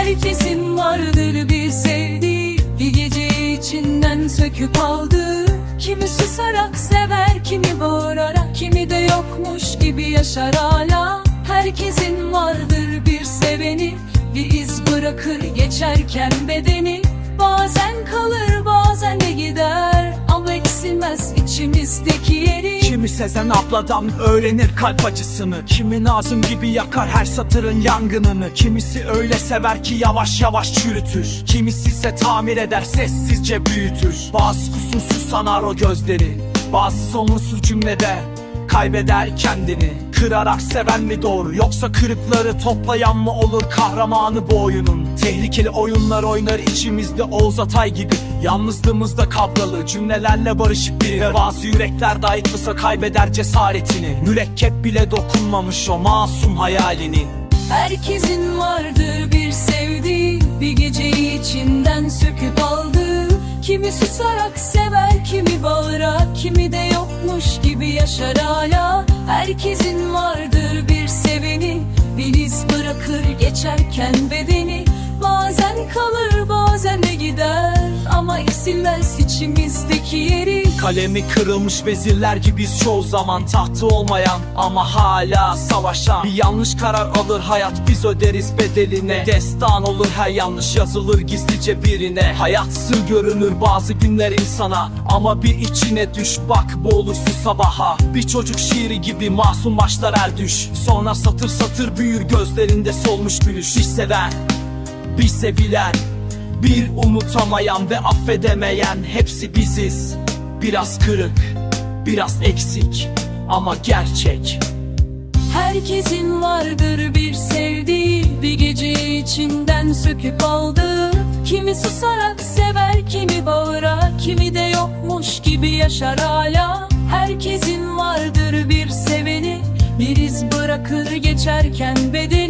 Herkesin vardır bir sevdiği. Bir gece içinden söküp aldı. Kimi susarak sever, kimi bağırarak Kimi de yokmuş gibi yaşar hala. Herkesin vardır bir seveni. Bir iz bırakır geçerken bedeni. Bazen kalır bazen de gider. Ama eksilmez içimizdeki yeri. Kimi Sezen abladan öğrenir kalp acısını. Kimi Nazım gibi yakar her satırın yangınını. Kimisi öyle sever ki yavaş yavaş çürütür. Kimisi ise tamir eder sessizce büyütür. Bazı kusursuz sanar o gözleri. Bazı sonunsuz cümlede kaybeder kendini. Kırarak seven mi doğru yoksa kırıkları toplayan mı olur kahramanı bu oyunun Tehlikeli oyunlar oynar içimizde Oğuz Atay gibi Yalnızlığımızda kavgalı cümlelerle barışıp bir bazı yürekler dayanırsa kaybeder cesaretini. Mürekkep bile dokunmamış o masum hayalini. Herkesin vardır bir sevdiği Bir geceyi içinden söküp aldı. Kimi susarak sever kimi bağırarak Kimi de yokmuş gibi yaşar hala. Herkesin vardır bir seveni Bir iz bırakır geçerken bedeni. Bazen kalır Ama eksilmez içimizdeki yeri. Kalemi kırılmış vezirler gibiyiz çoğu zaman Tahtı olmayan ama hala savaşan. Bir yanlış karar alır hayat biz öderiz bedeline. Destan olur her yanlış yazılır gizlice birine. Hayat sır görünür bazı günler insana Ama bir içine düş bak boğulursun sabaha. Bir çocuk şiiri gibi masum başlar er düş. Sonra satır satır büyür gözlerinde solmuş gülüş. Bir seven bir sevilen Bir unutamayan ve affedemeyen hepsi biziz. Biraz kırık, biraz eksik ama gerçek. Herkesin vardır bir sevdiği Bir gece içinden söküp aldı Kimi susarak sever kimi bağırarak Kimi de yokmuş gibi yaşar hala. Herkesin vardır bir seveni Bir iz bırakır geçerken bedeni